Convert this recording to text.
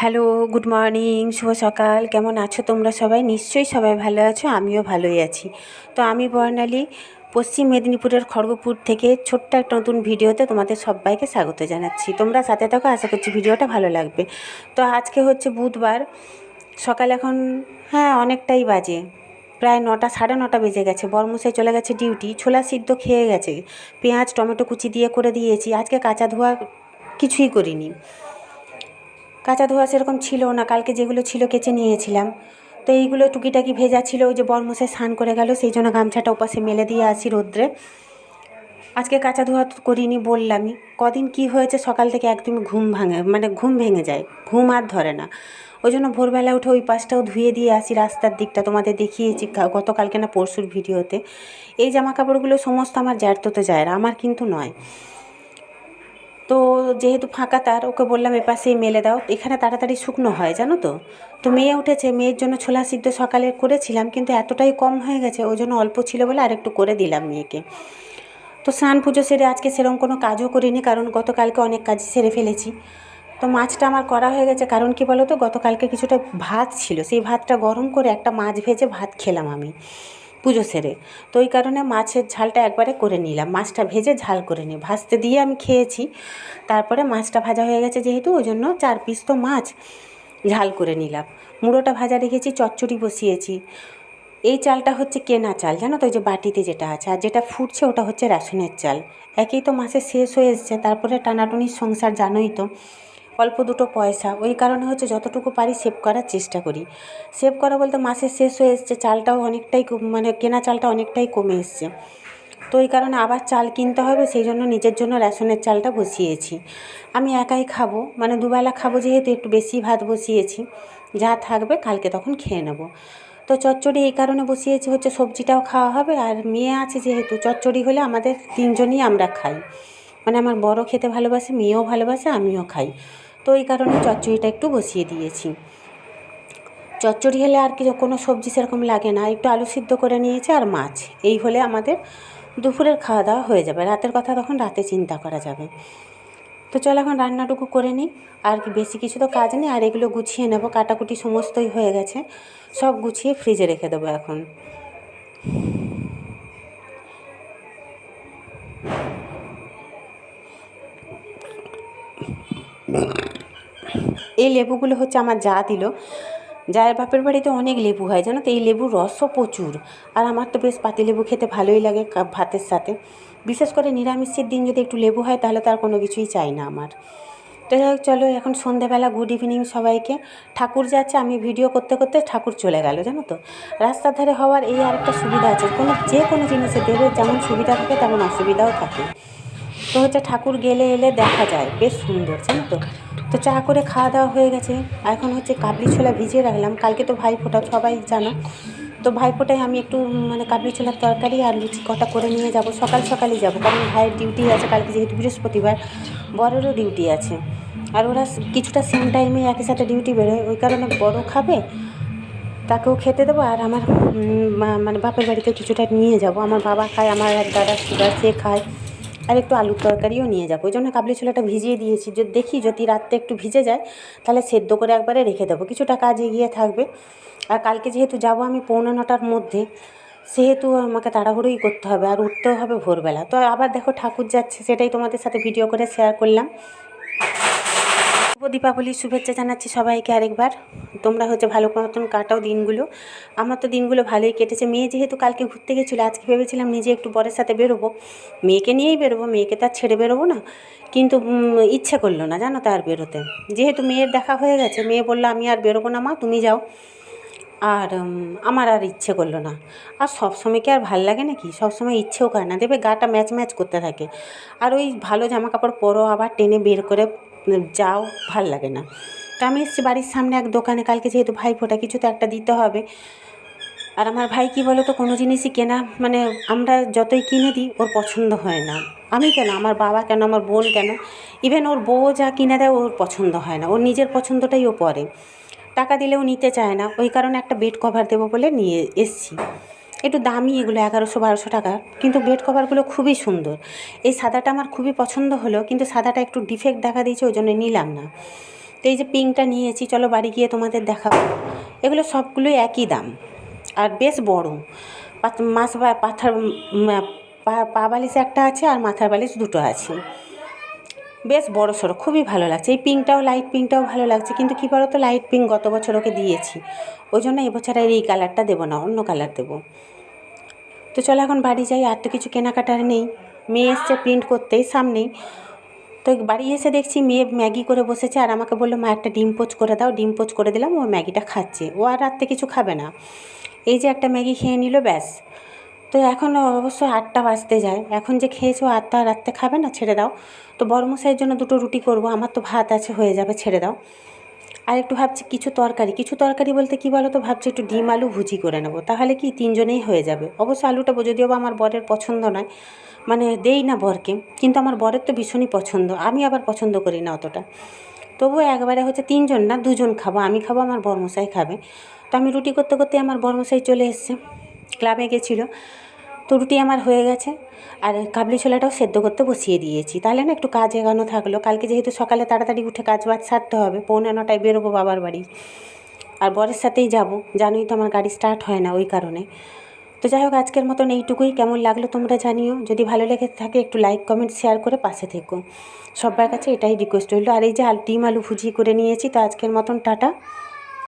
Hello, good morning, শুভ সকাল। কেমন আছো তোমরা সবাই? নিশ্চয়ই সবাই ভালো আছো, আমিও ভালোই আছি। তো আমি বর্ণালী, পশ্চিম মেদিনীপুরের খড়গপুর থেকে ছোট্ট একটা নতুন ভিডিওতে তোমাদের সবাইকে স্বাগত জানাচ্ছি। তোমরা সাথে থাকো, আশা করছি ভিডিওটা ভালো লাগবে। তো আজকে হচ্ছে বুধবার, সকাল এখন হ্যাঁ অনেকটাই বাজে। প্রায় নটা, সাড়ে নটা বেজে গেছে। বরমশাই চলে গেছে ডিউটি, ছোলা সিদ্ধ খেয়ে গেছে। পেঁয়াজ, টমেটো কুচি দিয়ে করে দিয়েছি। আজকে কাঁচা ধোয়া কিছুই করিনি। কাঁচা ধোয়া সেরকম ছিল না, কালকে যেগুলো ছিল কেচে নিয়েছিলাম। তো এইগুলো টুকিটাকি ভেজা ছিল, ওই যে বরমশাই স্নান করে গেল, সেই জন্য গামছাটা ওপাশে মেলে দিয়ে আসি রোদ্রে। আজকে কাঁচা ধোয়া করিনি বললামই, কদিন কি হয়েছে সকাল থেকে একদমই ঘুম ভাঙে মানে ঘুম ভেঙে যায়, ঘুম আর ধরে না। ওই জন্য ভোরবেলা উঠে ওই পাশটাও ধুয়ে দিয়ে আসি রাস্তার দিকটা, তোমাদের দেখিয়েছি গতকালকে না পরশুর ভিডিওতে। এই জামা কাপড়গুলো সমস্ত আমার জ্যাঠতো যায় আমার কিন্তু নয়। তো যেহেতু ফাঁকা তার, ওকে বললাম এপাশেই মেলে দাও। এখানে তাড়াতাড়ি শুকনো হয়, জানো তো? তো মেয়ে উঠেছে, মেয়ের জন্য ছোলা সিদ্ধ সকালে করেছিলাম, কিন্তু এতটাই কম হয়ে গেছে, ওই জন্য অল্প ছিল বলে আর একটু করে দিলাম মেয়েকে। তো স্নান পুজো সেরে আজকে সেরকম কোনো কাজও করিনি, কারণ গতকালকে অনেক কাজ সেরে ফেলেছি। তো মাছটা আমার করা হয়ে গেছে, কারণ কি বলো তো, গতকালকে কিছুটা ভাত ছিল, সেই ভাতটা গরম করে একটা মাছ ভেজে ভাত খেলাম আমি। পুজো সেরে। তো ওই কারণে মাছের ঝালটা একবারে করে নিলাম। মাছটা ভেজে ঝাল করে নিই ভাজতে দিয়ে আমি খেয়েছি। তারপরে মাছটা ভাজা হয়ে গেছে যেহেতু, ওই জন্য চার পিস তো মাছ ঝাল করে নিলাম। মুড়োটা ভাজা রেখেছি, চচ্চড়ি বসিয়েছি। এই চালটা হচ্ছে কেনা চাল, জানো তো? ওই যে বাটিতে যেটা আছে। আর যেটা ফুটছে, ওটা হচ্ছে রেশনের চাল। একেই তো মাসে শেষ হয়ে এসছে। তারপরে টানাটুনির সংসার, জানোই তো। অল্প দুটো পয়সা, ওই কারণে হচ্ছে যতটুকু পারি সেভ করার চেষ্টা করি। সেভ করা বলতে মাসের শেষ হয়ে এসছে, চালটাও অনেকটাই মানে কেনা চালটা অনেকটাই কমে এসছে। তো ওই কারণে আবার চাল কিনতে হবে, সেই জন্য নিজের জন্য রেশনের চালটা বসিয়েছি। আমি একাই খাব মানে দুবেলা খাব যেহেতু, একটু বেশি ভাত বসিয়েছি, যা থাকবে কালকে তখন খেয়ে নেব। তো চচ্চড়ি এই কারণে বসিয়েছি, হচ্ছে সবজিটাও খাওয়া হবে, আর মেয়ে আছে যেহেতু, চচ্চড়ি হলে আমাদের তিনজনই আমরা খাই। মানে আমার বড় খেতে ভালোবাসে, মেয়েও ভালোবাসে, আমিও খাই। তো এই কারণে চচ্চড়িটা একটু বসিয়ে দিয়েছি। চচ্চড়ি হলে আর কি কোনো সবজি সেরকম লাগে না। একটু আলু সিদ্ধ করে নিয়েছে আর মাছ। এই হলে আমাদের দুপুরের খাওয়া দাওয়া হয়ে যাবে। রাতের কথা তখন রাতে চিন্তা করা যাবে। তো চলো এখন রান্নাটুকু করে নিই। আর কি বেশি কিছু তো কাজ নেই। আর এগুলো গুছিয়ে নেব। কাটাকুটি সমস্তই হয়ে গেছে। সব গুছিয়ে ফ্রিজে রেখে দেবো এখন। এই লেবুগুলো হচ্ছে আমার যা দিল। যার বাপের বাড়িতে অনেক লেবু হয়, জানো তো? এই লেবুর রসও প্রচুর। আর আমার তো বেশ পাতিলেবু খেতে ভালোই লাগে ভাতের সাথে। বিশেষ করে নিরামিষের দিন যদি একটু লেবু হয়, তাহলে তার কোনো কিছুই চাই না আমার। তো যাই হোক, চলো, এখন সন্ধেবেলা গুড ইভিনিং সবাইকে। ঠাকুর যাচ্ছে আমি ভিডিও করতে করতে ঠাকুর চলে গেল, জানো তো? রাস্তার ধারে হওয়ার এই আরেকটা সুবিধা আছে। কোনো যে কোনো জিনিসে দেবে যেমন সুবিধা থাকে, তেমন অসুবিধাও থাকে। তো হচ্ছে ঠাকুর গেলে এলে দেখা যায়, বেশ সুন্দর, জানো তো? তো চা করে খাওয়া দাওয়া হয়ে গেছে। এখন হচ্ছে কাবলি ছোলা ভিজিয়ে রাখলাম। কালকে তো ভাই ফোটা সবাই জানো? তো ভাই ফোটায় আমি একটু মানে কাবলি ছোলার তরকারি আর লুচি কটা করে নিয়ে যাব। সকাল সকালই যাব, কারণ ভাইয়ের ডিউটি আছে কালকে, যেহেতু বৃহস্পতিবার। বড়েরও ডিউটি আছে। আর ওরা কিছুটা সেম টাইমে একই সাথে ডিউটি বেরোয়। ওই কারণে বড় খাবে, তাকেও খেতে দেবো। আর আমার মানে বাপের বাড়িতে কিছুটা নিয়ে যাব। আমার বাবা খায়, আমার এক দাদা সুগার সে খায়। আর একটু আলুর তরকারিও নিয়ে যাব। ওই জন্য কাবলি ছোলাটা ভিজিয়ে দিয়েছি। যদি দেখি যদি রাত্রে একটু ভিজে যায়, তাহলে সেদ্ধ করে একবারে রেখে দেবো। কিছুটা কাজ এগিয়ে থাকবে। আর কালকে যেহেতু যাব আমি পৌনে নটার মধ্যে, সেহেতু আমাকে তাড়াহুড়োই করতে হবে আর উঠতেও হবে ভোরবেলা। তো আবার দেখো ঠাকুর যাচ্ছে, সেটাই তোমাদের সাথে ভিডিও করে শেয়ার করলাম। শুভ দীপাবলির শুভেচ্ছা জানাচ্ছি সবাইকে আরেকবার। তোমরা হচ্ছে ভালো মতন কাটাও দিনগুলো। আমার তো দিনগুলো ভালোই কেটেছে। মেয়ে যেহেতু কালকে ঘুরতে গেছিল, আজকে ভেবেছিলাম নিজে একটু বরের সাথে বেরোবো। মেয়েকে নিয়েই বেরোবো, মেয়েকে তো আর ছেড়ে বেরোবো না। কিন্তু ইচ্ছে করল না, জানো তো আর বেরোতে। যেহেতু মেয়ের দেখা হয়ে গেছে, মেয়ে বলল, আমি আর বেরোবো না মা, তুমি যাও। আর আমার আর ইচ্ছে করল না। আর সব সময় কি আর ভালো লাগে নাকি? সব সময় ইচ্ছেও করে না। দেবে গাটা ম্যাচ ম্যাচ করতে থাকে। আর ওই ভালো জামা কাপড় পরো, আবার টেনে বের করে যাও, ভালো লাগে না। তো আমি এসেছি বাড়ির সামনে এক দোকানে, কালকে যেহেতু ভাই ফোটা কিছু তো একটা দিতে হবে। আর আমার ভাই কি বলো তো কোনো জিনিসই কেনা মানে আমরা যতই কিনে দিই, ওর পছন্দ হয় না। আমি কেন? আমার বাবা কেন? আমার বোন কেন? ইভেন ওর বউ যা কিনে দেয়, ওর পছন্দ হয় না। ওর নিজের পছন্দটাই ও পরে। টাকা দিলেও নিতে চায় না। ওই কারণে একটা বেড কভার দেবো বলে নিয়ে এসছি। একটু দামি এগুলো এগারোশো, বারোশো টাকা। কিন্তু বেড কভারগুলো খুবই সুন্দর। এই সাদাটা আমার খুবই পছন্দ হলো, কিন্তু সাদাটা একটু ডিফেক্ট দেখা দিয়েছে, ওই জন্য নিলাম না। তো এই যে পিঙ্কটা নিয়েছি, চলো বাড়ি গিয়ে তোমাদের দেখাবো। এগুলো সবগুলোই একই দাম, আর বেশ বড়। মাছ বা পাথার পা বালিশ একটা আছে, আর মাথার বালিশ দুটো আছে। বেশ বড় সড়ো, খুবই ভালো লাগছে। এই পিঙ্কটাও লাইট পিঙ্কটাও ভালো লাগছে। কিন্তু কী বলো তো লাইট পিঙ্ক গত বছর ওকে দিয়েছি। ওই জন্য এবছর আর এই কালারটা দেবো না, অন্য কালার দেবো। তো চলো এখন বাড়ি যাই, আর তো কিছু কেনাকাটার নেই। মেয়ে এসছে প্রিন্ট করতেই সামনেই। তো বাড়ি এসে দেখছি মেয়ে ম্যাগি করে বসেছে, আর আমাকে বলল, মা, একটা ডিম পোচ করে দাও। ডিম পোচ করে দিলাম, ও ম্যাগিটা খাচ্ছে। ও আর রাত্রে কিছু খাবে না। এই যে একটা ম্যাগি খেয়ে নিল, ব্যাস। তো এখন অবশ্য আটটা বাজতে যায়। এখন যে খেয়েছো আটটা রাত্রে খাবে না, ছেড়ে দাও। তো বড়মশাইয়ের জন্য দুটো রুটি করব, আমার তো ভাত আছে, হয়ে যাবে, ছেড়ে দাও। আর একটু ভাবছি কিছু তরকারি। কিছু তরকারি বলতে কি বলো তো ভাবছি একটু ডিম আলু ভুজি করে নেব। তাহলে কি তিনজনেই হয়ে যাবে। অবশ্য আলুটা যদিও বা আমার বরের পছন্দ নয় মানে দেই না বরকে, কিন্তু আমার বরের তো ভীষণই পছন্দ। আমি আবার পছন্দ করি না অতটা। তবুও একবারে হচ্ছে তিনজন না, দুজন খাব। আমি খাব, আমার বরমশাই খাবে। তো আমি রুটি করতে করতে আমার বরমশাই চলে এসছে। ক্লাবে গেছিল। তো রুটি আমার হয়ে গেছে। আর কাবলি ছোলাটাও সেদ্ধ করতে বসিয়ে দিয়েছি। তাহলে না একটু কাজ এগানো থাকল। কালকে যেহেতু সকালে তাড়াতাড়ি উঠে কাজ বাজ সারতে হবে, পৌনে নটায় বেরোবো বাবার বাড়ি। আর বরের সাথেই যাব। জানোই তো আমার গাড়ি স্টার্ট হয় না ওই কারণে। তো যাই হোক, আজকের মতন এইটুকুই। কেমন লাগল তোমরা জানিও। যদি ভালো লেগে থাকে একটু লাইক কমেন্ট শেয়ার করে পাশে থেকো। সবার কাছে এটাই রিকোয়েস্ট রইল। আর এই যে ডিম আলু ভুজি করে নিয়েছি। তো আজকের মতন টাটা।